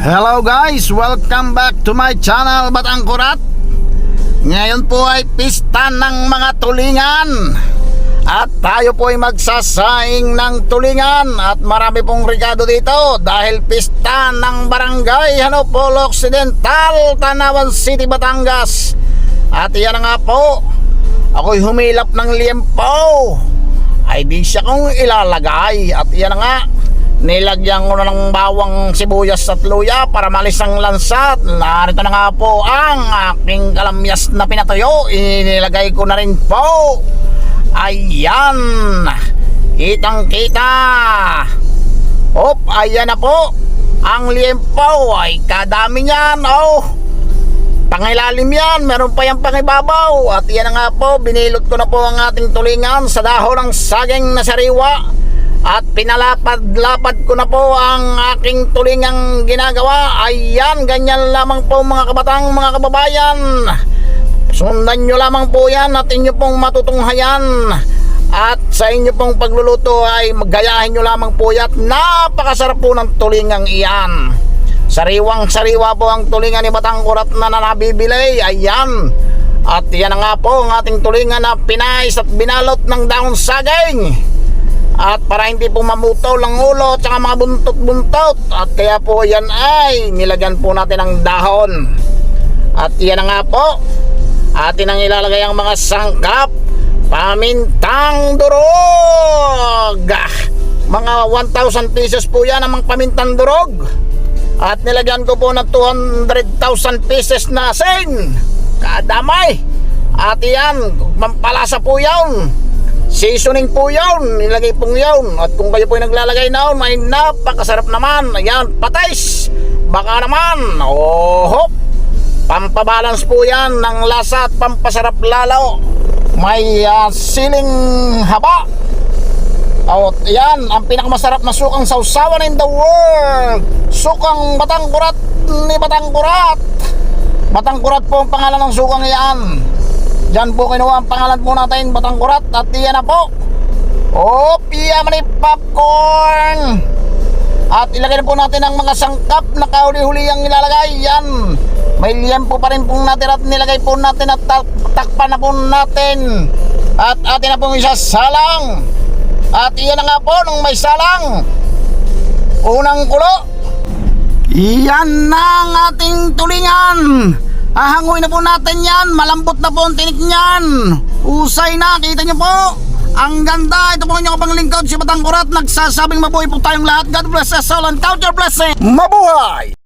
Hello guys, welcome back to my channel Batang Kurat. Ngayon po ay pista ng mga tulingan. At tayo po ay magsasaing ng tulingan. At marami pong regado dito Dahil pista ng barangay Hanopolo Occidental Tanawan City, Batangas. At yan na nga po Ako'y humilap ng liempo. Ay di siya kong ilalagay. At yan na nga Nilagyan ko na ng bawang sibuyas at luya para malis ang lansat. Narito na nga po ang aking kalamyas na pinatuyo. Inilagay ko na rin po. Ayan. Kitang kita. Hop, ayan na po. Ang liempo ay kadami niyan. Oh. Pangilalim yan, meron pa yung pangibabaw At yan na nga po, binilot ko na po ang ating tulingan Sa dahon ng saging na sariwa At pinalapad-lapad ko na po ang aking tulingang ginagawa Ayan, ganyan lamang po mga kabatang mga kababayan Sundan nyo lamang po yan at inyo pong matutunghayan at sa inyo pong pagluluto ay magayahin nyo lamang po yan Napakasarap po ng tulingang iyan Sariwang sariwa po ang tulingan ni Batang Kurat na nabibili. Ayan. At yan na nga po ang ating tulingan na pinais at binalot ng daon saging. At para hindi po mamutaw ang ulo at saka mga buntot-buntot. At kaya po yan ay nilagyan po natin ng dahon. At yan na nga po. Atin ang ilalagay ang mga sangkap. Pamintang durog. Mga 1,000 pesos po yan ang mga pamintang durog. At nilagyan ko po ng 200,000 pieces na asin. Kadamay. At yan, pampalasa po yun. Seasoning po yun. Nilagay pong yun. At kung kayo po yung naglalagay na yun, ay napakasarap naman. Ayan, patis. Baka naman. Oh, Pampabalance po yan ng lasa at pampasarap lalo. May ah, siling haba. Oh, yan, ang pinakamasarap na sukang sausawan in the world. Sukang Batangkurat ni Batangkurat. Batangkurat po ang pangalan ng sukang yan. Diyan po kinuha ang pangalan po natin, Batangkurat. At iyan na po. Oh, piyaman ni popcorn. At ilagay na po natin ang mga sangkap na kahuli-huli ang ilalagay. Yan. May liyan po pa rin pong natin at nilagay po natin at tak- takpan na po natin. At atin na pong isasalang. At iyan na nga po nung may salang. Unang kulo. Iyan na ang ating tulingan. Ahangoy na po natin yan. Malambot na po ang tinik niyan. Usay na. Kita niyo po. Ang ganda. Ito po inyong panglingkod si Batang Kurat. Nagsasabing mabuhay po tayong lahat. God bless us all and count your blessing. Mabuhay!